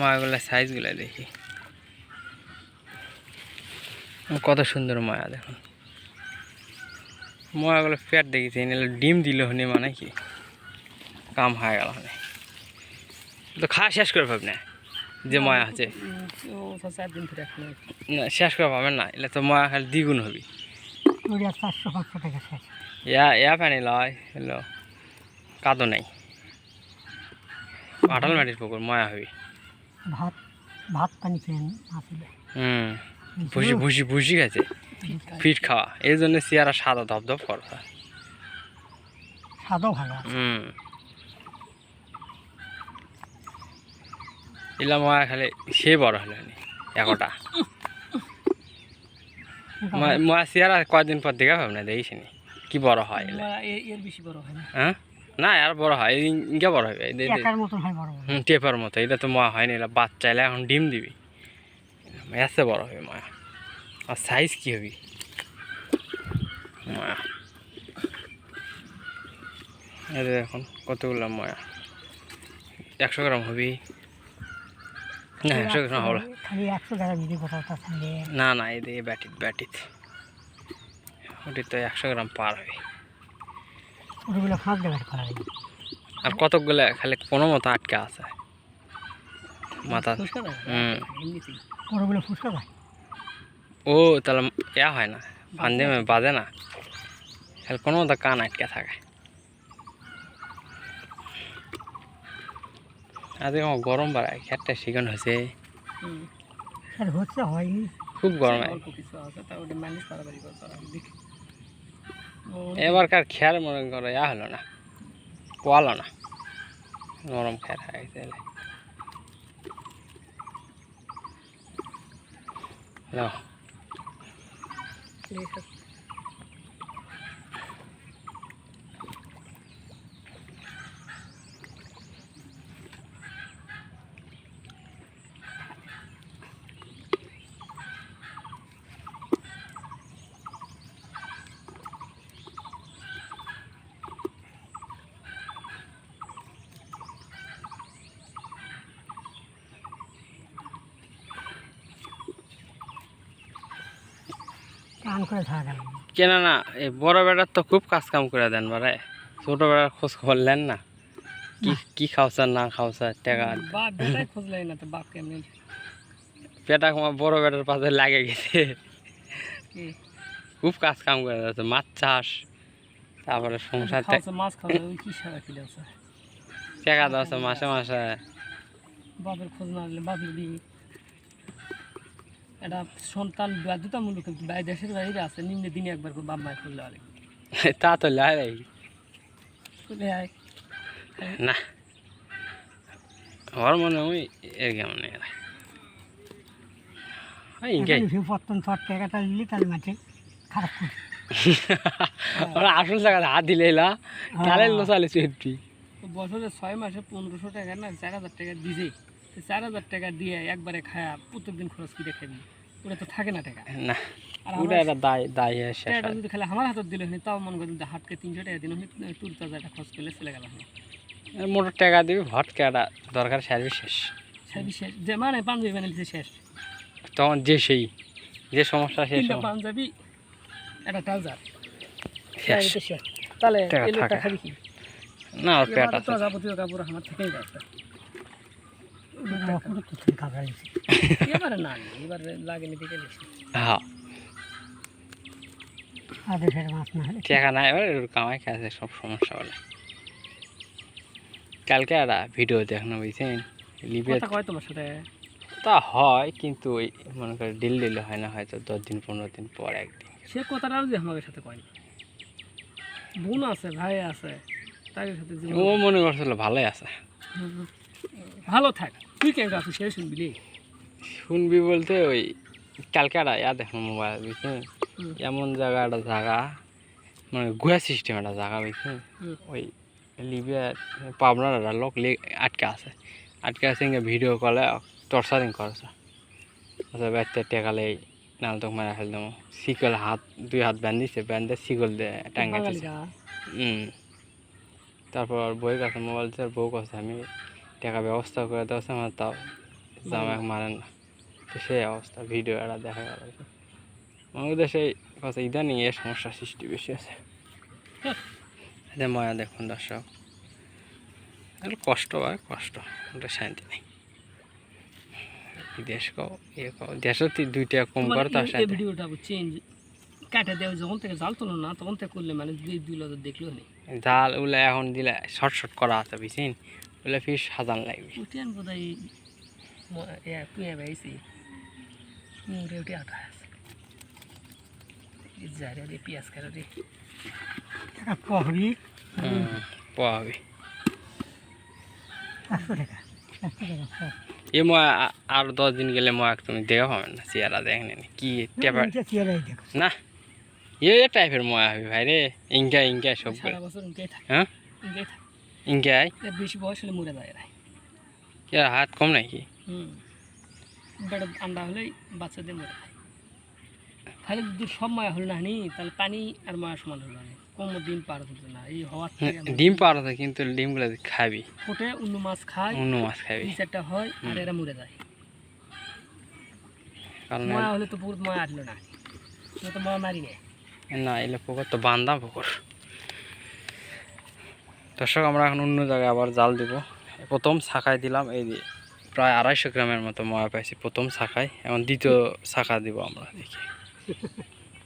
মায়াগুলো সাইজগুলো দেখি। কত সুন্দর মায়া দেখুন ময়াগুলো পেট দেখেছি নিলে ডিম দিল হনি মানে কি কাম হয়ে গেল হনে তো খাওয়া শেষ করে পাবেন না, যে ময়া আছে না, শেষ করে পাবেন না, এলে তো ময়া খালি দ্বিগুণ হবি। ইয়া লয় হলো কাদো নাই। আটাল মাটির পুকুর, ময়া হবি। ভাত ভাত পানি খেয়ে আসলে হুম ভুসি ভুসি ভুসি গেছে। ফিট খাওয়া। এই জন্য চেয়ারা সাদা ধপধপ করছে। স্বাদও ভালো হুম। এলাম ময়া খালি সে বড় হলো নি একটা ময়া চেয়ারা কয়দিন পর দেখা পাব না দেখিস কি বড় হয় এর বেশি বড় হয় না। হ্যাঁ? না আর বড় হয় ইনকে বড় হবে দে- একার হয় বড় হুম টেপার মতো এটা তো ময়া হয়নি এটা বাচ্চা এলে এখন ডিম দিবি। এসে বড় হবে মায়া। আর সাইজ কি হবি? মায়া। এই এখন কতগুলো ময়া। একশো গ্রাম হবি। না একশো গ্রাম হবে না। না না এই দিয়ে ব্যাটিত ব্যাটিত। ওটি তো একশো গ্রাম পার হবে। ওগুলো ফাঁক আর কতকগুলো খালি কোনো মতো আটকে আছে? মাথা হুম। ওগুলো ফুসকা ও তাহলে ইয়া হয় না? ফান্দে বাজে না? খালি কোনো মতো কান আটকে থাকে। আজকে আমার গরম বাড়ায় খেটটা শিখানো হয়েছে। হচ্ছে হয়নি। খুব গরম এবারকার খেয়াল মনে করে ইয়া হলো না পোয়ালো না নরম খেয়াল হয়ে গেছে হ্যালো কাম করে কেন না এই বড় বেটার তো খুব কাজ কাম করে দেন বারে ছোট বেটার খোঁজ খবর নেন না। কি কি খাওয়ার না খাওয়ার টাকা বাপ বেটাই খোঁজ লাগে না তো বাপ কেমন পেটা আমার বড় বেটার পাশে লাগে গেছে। খুব কাজ কাম করে যাচ্ছে মাছ চাষ তারপরে সংসার মাছ খাওয়া কি সারা খেলে আছে টাকা দেওয়া মাসে মাসে। বাপের খোঁজ না নিলে বাপ যদি এটা সন্তান বাধ্যতামূলক বাইরে দেশের বাইরে আছে নিম্নে দিনে একবার করে বাপ মায়ের খোঁজ নেওয়া লাগে তা তো লাই আয়। না। আমার মনে হয় এর কেমন আসল টাকা হাত দিলে তাহলে লোসালে চুয়েটি বছরে ছয় মাসে পনেরোশো টাকা না চার হাজার টাকা দিছে। চার হাজার টাকা দিয়ে একবারে খায়া প্রত্যেক দিন খরচ করে খাবি ওটা তো থাকে না টাকা। না ওটা একটা দায় দায় শেষ যদি খালি আমার হাতত দিলে হনি তাও মনে করি হাটকে তিনশো টাকা দিন হনি তুর তাজাটা খরচ করলে চলে গেল। আর মোটর টাকা দিবি ভট কেটা দরকার সার্ভিস শেষ। সার্ভিস শেষ। যে মানে পাঞ্জাবি শেষ। তখন যে সেই যে সমস্যা সেই পাঞ্জাবি একটা ট্রাউজার। শেষ। শেষ তাহলে টাকা। খাবি কি? না পেট যাবতীয় কাপড় আমার থেকেই এবারে না এবারে লাগেনি দিকে হ্যাঁ। আদেশের মাছ না হলে টাকা নাই এবার কামাই খাচ্ছে সব সমস্যা বলে। কালকে একটা ভিডিও দেখানো বুঝছেন লিবিয়া কয় তোমার সাথে? তা হয় কিন্তু ওই মনে করে ডিল ডিলে হয় না হয়তো দশ দিন পনেরো দিন পর একদিন। সে কথাটাও যে আমাদের সাথে কয়নি বোন আছে ভাই আছে তাদের সাথে ও মনে করছিল ভালোই আছে। ভালো থাক। তুই কেন আছিস সে শুনবি শুনবি বলতে ওই কালকে একটা ইয়া দেখো মোবাইল বুঝছেন এমন জায়গা একটা জায়গা মানে গুয়া সিস্টেম একটা জায়গা বুঝছেন ওই লিবিয়া পাবনার একটা লোক আটকে আছে। আটকে আছে ইঙ্গে ভিডিও কলে টর্চারিং করছে। আচ্ছা বাচ্চা টেকালে নাল তো মারা ফেল দেবো শিকল হাত দুই হাত বান্ধিছে বান্ধে শিকল দিয়ে টাঙ্গাইছে হুম। তারপর বই কাছে মোবাইল বউ কাছে আমি টাকা ব্যবস্থা করে দেওয়া আমার তাও জামাই মারেন না। তো সেই অবস্থা ভিডিও এরা দেখা গেল। আমাদের দেশে কথা ইদানিং এর সমস্যা সৃষ্টি বেশি আছে। মায়া দেখুন দর্শক। এগুলো কষ্ট হয় কষ্ট। ওটা শান্তি নেই। দেশ কও ইয়ে তুই দুইটা কম করে তার নেই। ভিডিওটা চেঞ্জ কাটে দেওয়া যখন থেকে জাল তোলো না তখন থেকে করলে মানে দুই দুই লজর দেখলেও নেই জাল ওগুলো এখন দিলে শর্ট শর্ট করা আছে বুঝছেন? ওগুলো ফিস সাজান লাগবে। মুড়ে উঠে আটা আছে। রে পেঁয়াজ খারে রে হবে। এ ময়া আ- আর দশ দিন গেলে ময়া তুমি দেখা পাবেন না চেয়ারা দেখেন নি। কি টেপার না এ টাইপের ময়া হবে ভাই রে ইঙ্কা ইঙ্কা সব হ্যাঁ? থাকে বেশি বয়স হলে মরে যায় কি হাত কম নাকি? হুম। বেটা আন্ডা হলেই বাচ্চাদের মরে যায়। তাহলে যদি সব মায়া হলো না নি তাহলে পানি আর মায়া সমান হলো না। কম দিন পার হতো না। এই হওয়ার ডিম যায় কিন্তু ডিমগুলো খাবি। ফোটে অন্য মাছ খায় অন্য মাছ খাবি। চারটা হয় আর এরা মরে যায়। কারণ ময়া হলে তো বহুত ময়া আসলো না। তো তো ময়া মারি নেয় না এলে পুকুর তো বান্দা পুকুর। দর্শক, আমরা এখন অন্য জায়গায় আবার জাল দিব। প্রথম শাখায় দিলাম, এই প্রায় আড়াইশো গ্রামের মতো ময়া পাইছি প্রথম শাখায় এখন দ্বিতীয় শাখা দিব আমরা, দেখি।